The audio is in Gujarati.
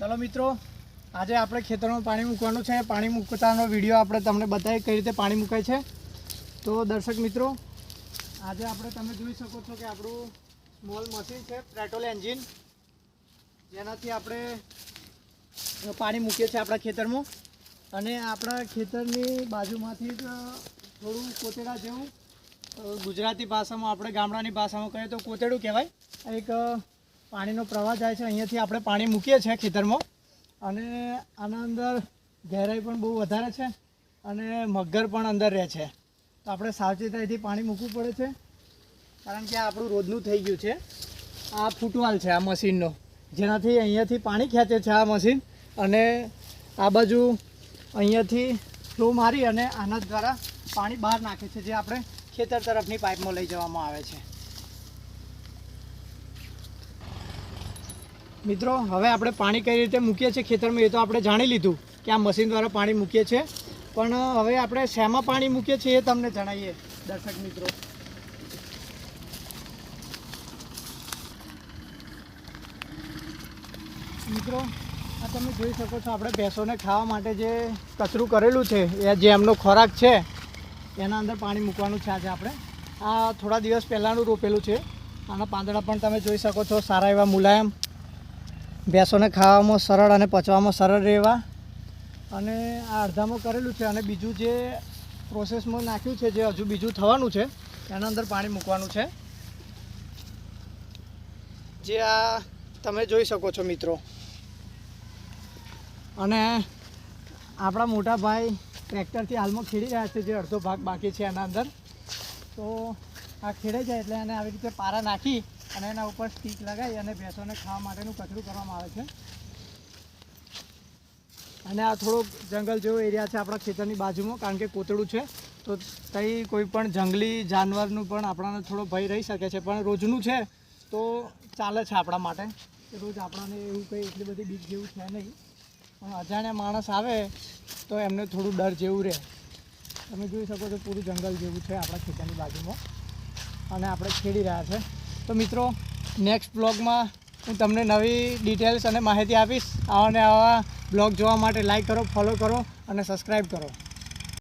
ચલો મિત્રો, આજે આપણે ખેતરમાં પાણી મૂકવાનું છે. પાણી મૂકતાનો વીડિયો આપણે તમને બતાવી કઈ રીતે પાણી મૂકાય છે. તો દર્શક મિત્રો, આજે આપણે તમે જોઈ શકો છો કે આપણું સ્મોલ મશીન છે, પેટ્રોલ એન્જિન. જેનાથી આપણે પાણી મૂકીએ છીએ આપણા ખેતરમાં. અને આપણા ખેતરની બાજુમાંથી થોડું કોતેડા જેવું ગુજરાતી ભાષામાં, આપણે ગામડાની ભાષામાં કહીએ તો કોતેડું કહેવાય. એક પાણીનો પ્રવાહ જાય છે, અહીંયાથી આપણે પાણી મૂકીએ છીએ ખેતરમાં. અને આના અંદર ગહેરાઈ પણ બહુ વધારે છે અને મગર પણ અંદર રહે છે. તો આપણે સાવચેતાઈથી પાણી મૂકવું પડે છે. કારણ કે આ આપણું રોજનું થઈ ગયું છે. આ ફૂટવાલ છે, આ મશીનનો. જેનાથી અહીંયાથી પાણી ખેંચે છે આ મશીન. અને આ બાજુ અહીંયાથી ફ્લો મારી અને આના દ્વારા પાણી બહાર નાખે છે, જે આપણે ખેતર તરફની પાઇપમાં લઈ જવામાં આવે છે. મિત્રો, હવે આપણે પાણી કઈ રીતે મૂકીએ છીએ ખેતરમાં એ તો આપણે જાણી લીધું કે આ મશીન દ્વારા પાણી મૂકીએ છીએ. પણ હવે આપણે શેમાં પાણી મૂકીએ છીએ એ તમને જણાવીએ, દર્શક મિત્રો. મિત્રો, આ તમે જોઈ શકો છો, આપણે ભેંસોને ખાવા માટે જે કચરું કરેલું છે, એ જે એમનો ખોરાક છે, એના અંદર પાણી મૂકવાનું છે આજે આપણે. આ થોડા દિવસ પહેલાંનું રોપેલું છે. આના પાંદડા પણ તમે જોઈ શકો છો, સારા એવા મુલાયમ ભેંસોને ખાવામાં સરળ અને પચવામાં સરળ રહેવા. અને આ અડધામાં કરેલું છે અને બીજું જે પ્રોસેસમાં નાખ્યું છે, જે હજુ બીજું થવાનું છે, એના અંદર પાણી મૂકવાનું છે. જે આ તમે જોઈ શકો છો મિત્રો. અને આપણા મોટા ભાઈ ટ્રેક્ટરથી હાલમાં ખેડી રહ્યા છે, જે અડધો ભાગ બાકી છે એના અંદર. તો આ ખેડે જાય એટલે એને આવી રીતે પારા નાખી અને એના ઉપર સ્ટીક લગાવી અને ભેંસોને ખાવા માટેનું કચરું કરવામાં આવે છે. અને આ થોડોક જંગલ જેવો એરિયા છે આપણા ખેતરની બાજુમાં, કારણ કે કોતળું છે. તો ત્યાં કોઈ પણ જંગલી જાનવરનું પણ આપણાને થોડો ભય રહી શકે છે. પણ રોજનું છે તો ચાલે છે આપણા માટે. રોજ આપણાને એવું કંઈ એટલી બધી બીક જેવું છે નહીં. પણ અજાણ્યા માણસ આવે તો એમને થોડું ડર જેવું રહે. તમે જોઈ શકો છો પૂરું જંગલ જેવું છે આપણા ખેતરની બાજુમાં. અને આપણે ખેડી રહ્યા છે. તો મિત્રો નેક્સ્ટ બ્લોગમાં હું તમને નવી ડિટેલ્સ અને માહિતી આપીશ. આવા ને આવા બ્લોગ જોવા માટે લાઈક કરો ફોલો કરો અને સબસ્ક્રાઈબ કરો.